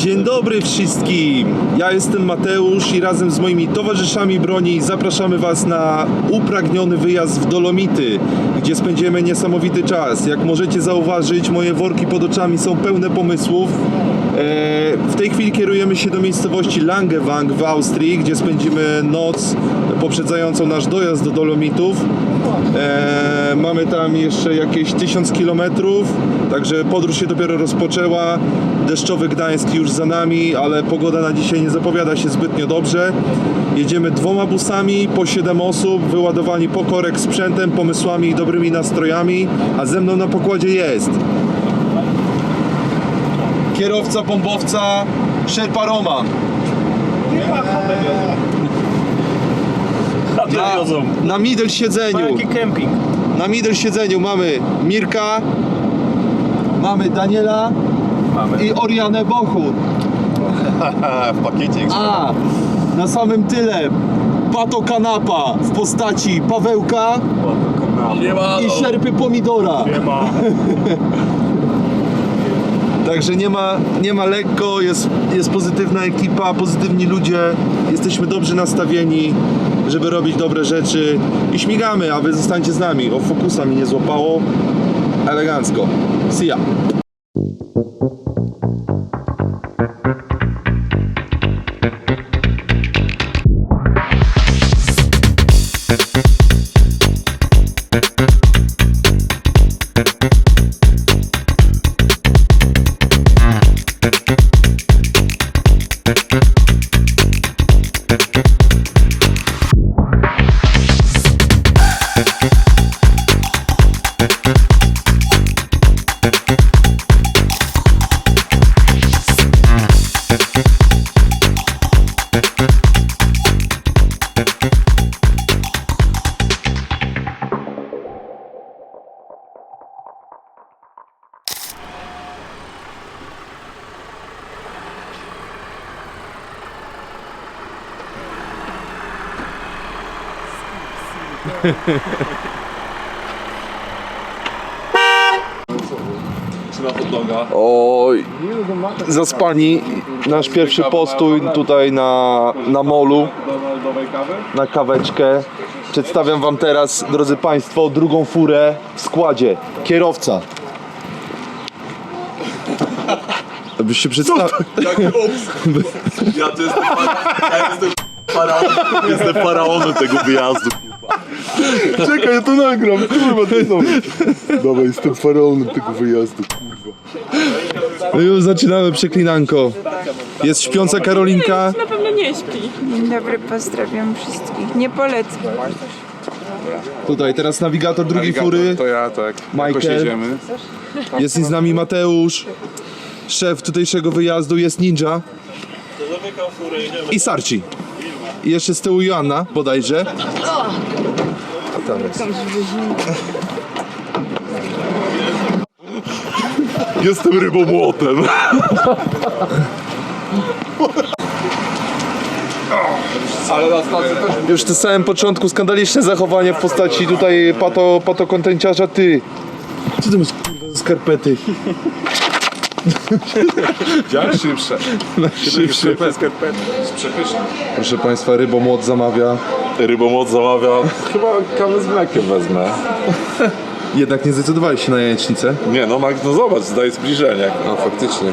Dzień dobry wszystkim! Ja jestem Mateusz i razem z moimi towarzyszami broni zapraszamy Was na upragniony wyjazd w Dolomity, gdzie spędzimy niesamowity czas. Jak możecie zauważyć, moje worki pod oczami są pełne pomysłów. E, W tej chwili kierujemy się do miejscowości Langewang w Austrii, gdzie spędzimy noc poprzedzającą nasz dojazd do Dolomitów. E, mamy tam jeszcze jakieś 1000 km, także podróż się dopiero rozpoczęła. Deszczowy Gdańsk już za nami, ale pogoda na dzisiaj nie zapowiada się zbytnio dobrze. Jedziemy dwoma busami, po 7 osób, wyładowani po korek sprzętem, pomysłami i dobrymi nastrojami, a ze mną na pokładzie jest kierowca bombowca Sherpa Roman. Na, na middle siedzeniu. kemping. Na middle siedzeniu mamy Mirka, mamy Daniela Mamy. i Orianę Bochur. w pakiecie A na samym tyle Pato Kanapa w postaci Pawełka i Szerpy Pomidora. Nie ma. Także nie ma, nie ma lekko, jest, jest pozytywna ekipa, pozytywni ludzie, jesteśmy dobrze nastawieni, żeby robić dobre rzeczy i śmigamy, a wy zostańcie z nami. O, fokusa mi nie złapało. Elegancko. See ya. Hot doga? Oj, zaspani. Nasz pierwszy postój tutaj na, na molu, Donaldowej kawy? na kaweczkę. Przedstawiam wam teraz, drodzy państwo, drugą furę w składzie. Kierowca. Abyś się przedstawił. Ja to jestem, ja jestem faraonem, jestem faraonem tego wyjazdu. Czekaj, ja to nagram, kurwa, ty znowu. Dawaj, jestem faraonem tego wyjazdu, kurwa. No już zaczynamy przeklinanko. Jest śpiąca Karolinka. Na pewno nie śpi. Dzień dobry, pozdrawiam wszystkich. Nie polecam. Tutaj teraz nawigator drugiej fury. To ja, tak. Michael. Jedziemy. Jest z nami Mateusz. Szef tutejszego wyjazdu jest Ninja. I Sarci. I jeszcze z tyłu Joanna bodajże. Tam jest. Jestem rybomłotem. Ale na stacji też Już na samym początku skandaliczne zachowanie w postaci tutaj pato, pato kontenciarza. Ty. Co ty masz kurwa skarpety? Ja szybsze. Szybszy. Z przepyszne. Proszę Państwa, rybomłot zamawia. Rybomłot zamawia. Chyba kawę z mlekiem wezmę. Jednak nie zdecydowałeś się na jajecznicę. Nie no, Max, no zobacz, daje zbliżenie. No faktycznie.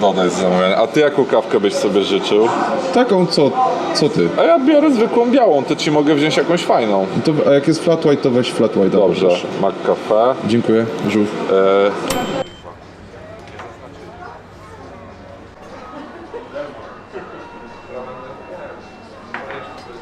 Woda jest zamówiona. A ty jaką kawkę byś sobie życzył? Taką co? Co ty? A ja biorę zwykłą białą, to ci mogę wziąć jakąś fajną. To, a jak jest flat white, to weź flat white. Dobrze, Mac Cafe. Dziękuję. Żółw. E,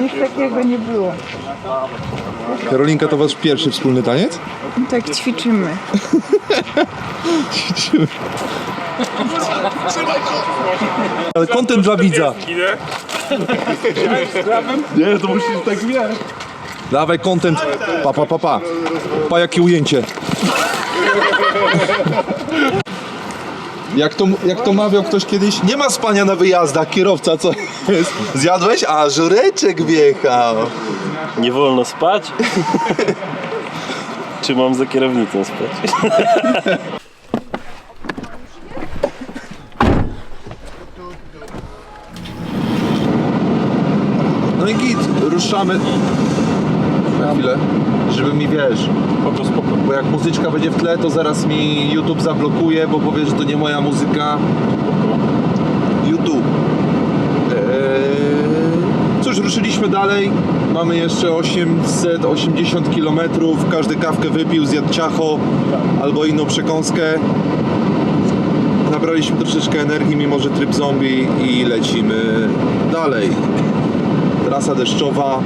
Nic takiego nie było. Karolinka, to wasz pierwszy wspólny taniec? Tak ćwiczymy. Ale content dla widza. Nie, to musisz tak wiesz. Dawaj content. Pa, pa, pa, pa. Pa, jakie ujęcie. Jak to, jak to mawiał ktoś kiedyś, nie ma spania na wyjazdach, kierowca co jest? Zjadłeś? A, żureczek wjechał. Nie wolno spać? Czy mam za kierownicą spać? No i git, ruszamy. Chwilę, żeby mi wiesz. Spoko, spoko. Bo jak muzyczka będzie w tle, to zaraz mi YouTube zablokuje, bo powie, że to nie moja muzyka. YouTube. Eee, Cóż, ruszyliśmy dalej. Mamy jeszcze 880 km. Każdy kawkę wypił, zjadł ciacho albo inną przekąskę. Nabraliśmy troszeczkę energii, mimo że tryb zombie i lecimy dalej. Trasa deszczowa.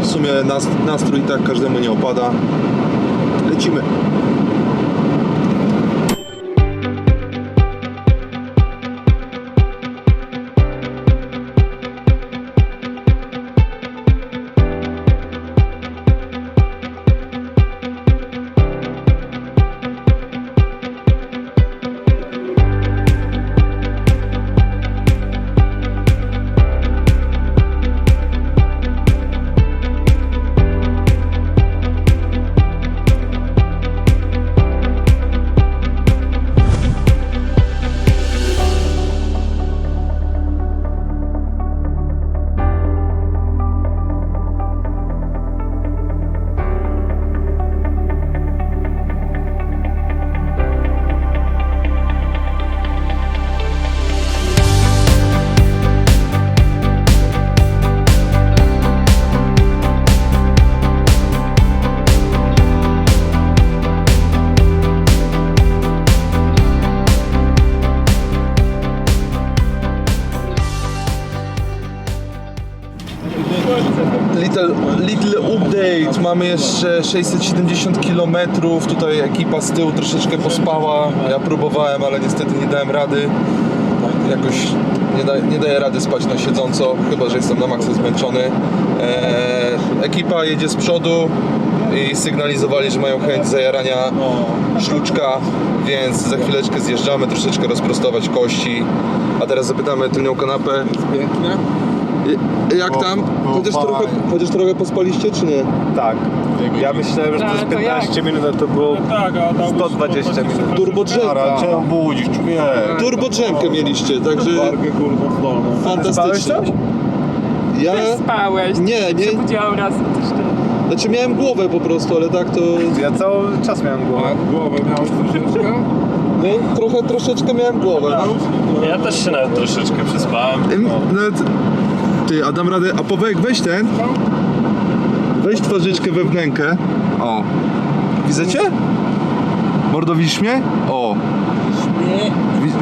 W sumie nas- nastrój tak każdemu nie opada. Lecimy. 5, mamy jeszcze 670 km, tutaj ekipa z tyłu troszeczkę pospała, ja próbowałem, ale niestety nie dałem rady, jakoś nie, da, nie daję rady spać na siedząco, chyba że jestem na maksa zmęczony. Eee, ekipa jedzie z przodu i sygnalizowali, że mają chęć zajarania szluczka, więc za chwileczkę zjeżdżamy, troszeczkę rozprostować kości, a teraz zapytamy tylnią kanapę. Jest pięknie. Jak tam? Chociaż trochę, chociaż trochę pospaliście, czy nie? Tak. Ja myślałem, że to jest 15 minut, a to było 120 minut. Turbo drzemka. Cię obudzisz, człowiek. Turbo drzemkę mieliście, także Wargę kurwa zdolną. fantastycznie. Ja Spałeś. nie, nie, Budziłam raz znaczy miałem głowę po prostu, ale tak to Ja cały czas miałem głowę. Głowę miałeś troszeczkę? no trochę troszeczkę miałem głowę. Ja też się nawet troszeczkę przespałem. Nawet, ty, a dam radę, a Powek weź ten, weź twarzyczkę we wnękę. O, widzicie? Mordo, widzisz mnie? O. Nie. Wi-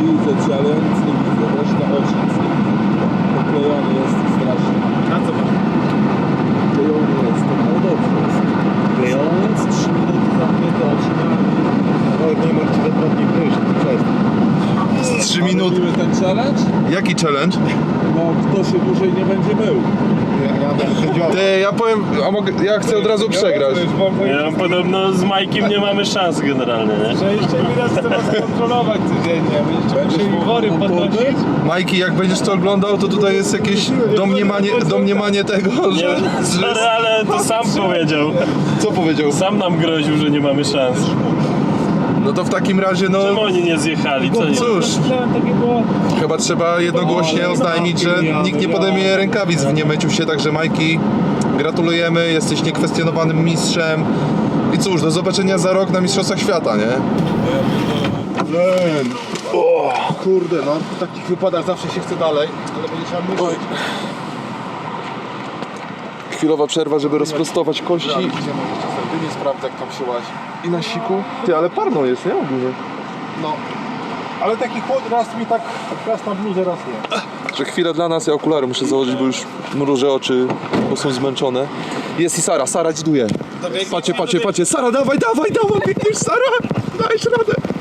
Widzę cię, ale ja nic nie widzę. Reszta oczy nic nie widzę. Poklejony jest strasznie. A co masz? Poklejony jestem, ale dobrze jest. Klejony? Więc 3 minuty zamknięte oczy. No nie mam ci przez. 3 minut. Robimy ten challenge? Jaki challenge? No, kto się dłużej nie będzie mył. Ja, ja będę sędziował. Ty, ja powiem, a mogę, ja chcę od razu przegrać. Ja podobno z Majkiem nie mamy szans generalnie, nie? Przejście widać, chcę was kontrolować codziennie. Będziecie musieli wory podnosić. Majki, jak będziesz to oglądał, to tutaj jest jakieś domniemanie, domniemanie tego, Nie, że, że... ale to sam powiedział. Co powiedział? Sam nam groził, że nie mamy szans. No to w takim razie, no Czemu oni nie zjechali? Co nie? cóż, chyba trzeba jednogłośnie oznajmić, że nikt nie podejmie rękawic w niemyciu się, także Majki, gratulujemy, jesteś niekwestionowanym mistrzem. I cóż, do zobaczenia za rok na Mistrzostwach Świata, nie? O, kurde, no w takich wypadach zawsze się chce dalej, ale będzie trzeba myśleć. Chwilowa przerwa, żeby rozprostować kości. Gdzie czasem, nie sprawdza jak tam się łazi. I na siku. Ty, ale parno jest, nie? Ogólnie. No. Ale taki chłod raz mi tak raz na bluzę, raz nie. Że chwilę dla nas, ja okulary muszę założyć, bo już mrużę oczy, bo są zmęczone. Jest i Sara, Sara dziduje. Patrzcie, patrzcie, patrzcie. Sara, dawaj, dawaj, dawaj, biegniesz, Sara! Dajesz radę.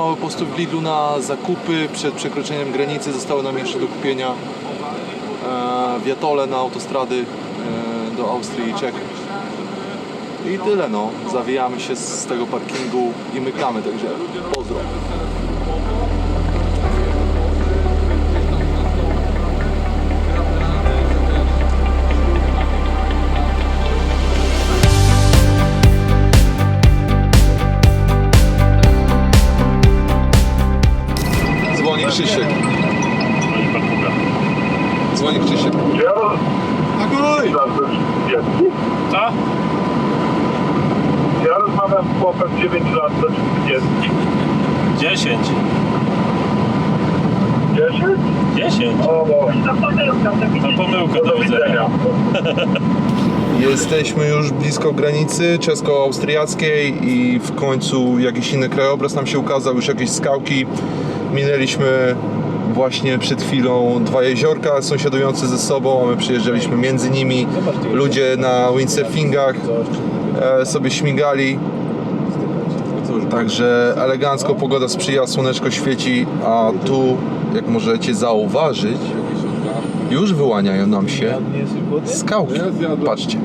Mały postój w Lidlu na zakupy przed przekroczeniem granicy. Zostały nam jeszcze do kupienia e, wiatole na autostrady e, do Austrii i Czech. I tyle no. Zawijamy się z tego parkingu i mykamy, także pozdro. 10? O, no No pomyłka, do widzenia. Jesteśmy już blisko granicy czesko-austriackiej i w końcu jakiś inny krajobraz nam się ukazał, już jakieś skałki. Minęliśmy właśnie przed chwilą dwa jeziorka sąsiadujące ze sobą, a my przyjeżdżaliśmy między nimi. Ludzie na windsurfingach e, sobie śmigali. Także elegancko pogoda sprzyja, słoneczko świeci, a tu, jak możecie zauważyć, już wyłaniają nam się skałki. Patrzcie.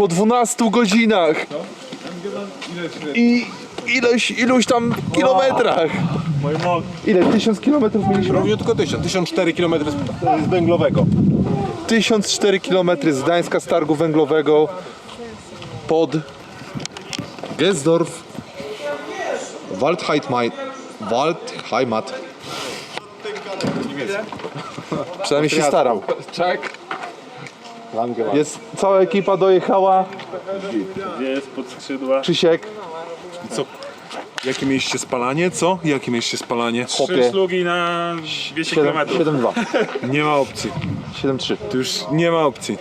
Po 12 godzinach i ilość, iluś tam kilometrach. Ile? 1000 kilometrów mieliśmy? Równiutko 1000, 1004 km z węglowego. 1004 km z Gdańska z targu węglowego pod Gesdorf Waldheimat. Waldheimat. Przynajmniej się starał. Czek. Jest cała ekipa dojechała. Gdzie jest pod skrzydła? Krzysiek, Jakie mieliście spalanie? Co? Jakie mieliście spalanie? Trzy chłopie. szlugi na 200 km. 7-2. Nie ma opcji. 7-3. Tu już nie ma opcji.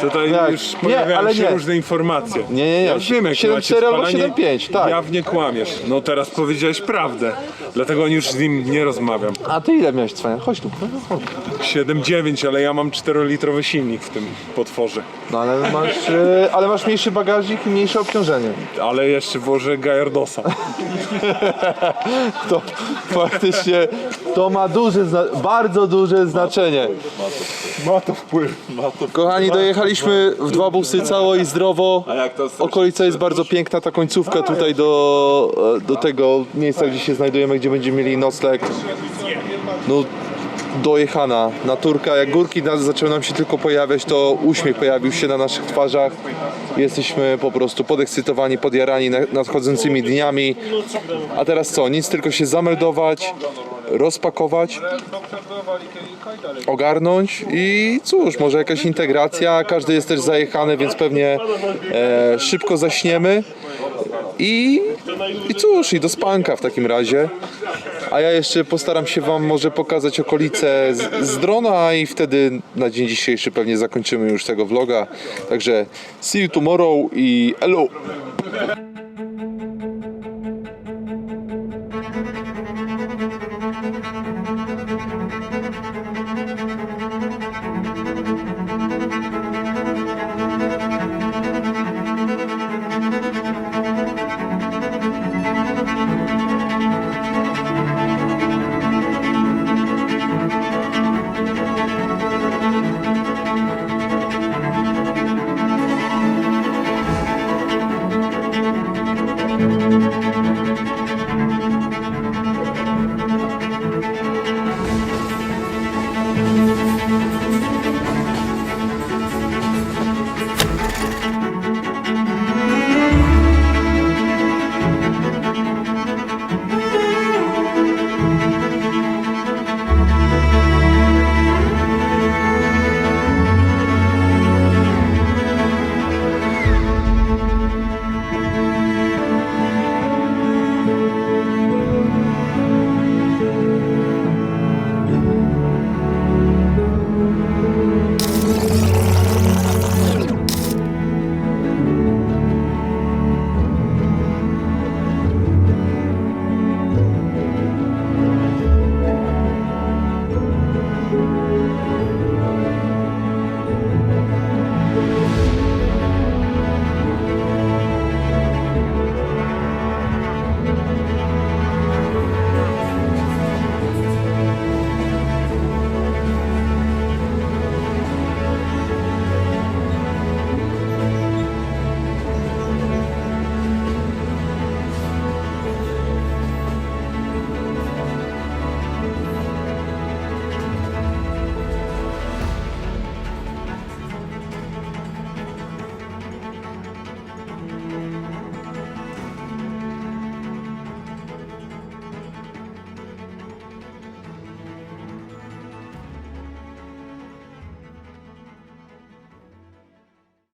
Tutaj Jak? już Nie, pojawiają ale się nie. różne informacje. Nie, nie, nie. Ja wiem, jakie 7-4 macie albo spalanie. 7-5, tak. Jawnie kłamiesz. No teraz powiedziałeś prawdę. Dlatego już z nim nie rozmawiam. A ty ile miałeś cwania? Chodź tu. 7,9, ale ja mam 4-litrowy silnik w tym potworze. No ale masz, e, ale masz mniejszy bagażnik i mniejsze obciążenie. Ale jeszcze włożę Gajardosa. To faktycznie to ma duże, zna- bardzo duże znaczenie. Ma to wpływ. Kochani, dojechaliśmy w dwa busy cało i zdrowo. Okolica jest bardzo piękna, ta końcówka tutaj do, do tego miejsca, gdzie się znajdujemy, gdzie będziemy mieli nocleg. No, dojechana naturka. Jak górki zaczęły nam się tylko pojawiać, to uśmiech pojawił się na naszych twarzach. Jesteśmy po prostu podekscytowani, podjarani na- nadchodzącymi dniami. A teraz co? Nic, tylko się zameldować, rozpakować ogarnąć i cóż, może jakaś integracja, każdy jest też zajechany, więc pewnie e, szybko zaśniemy i, i cóż, i do spanka w takim razie. A ja jeszcze postaram się Wam może pokazać okolice z, z drona i wtedy na dzień dzisiejszy pewnie zakończymy już tego vloga. Także see you tomorrow i hello!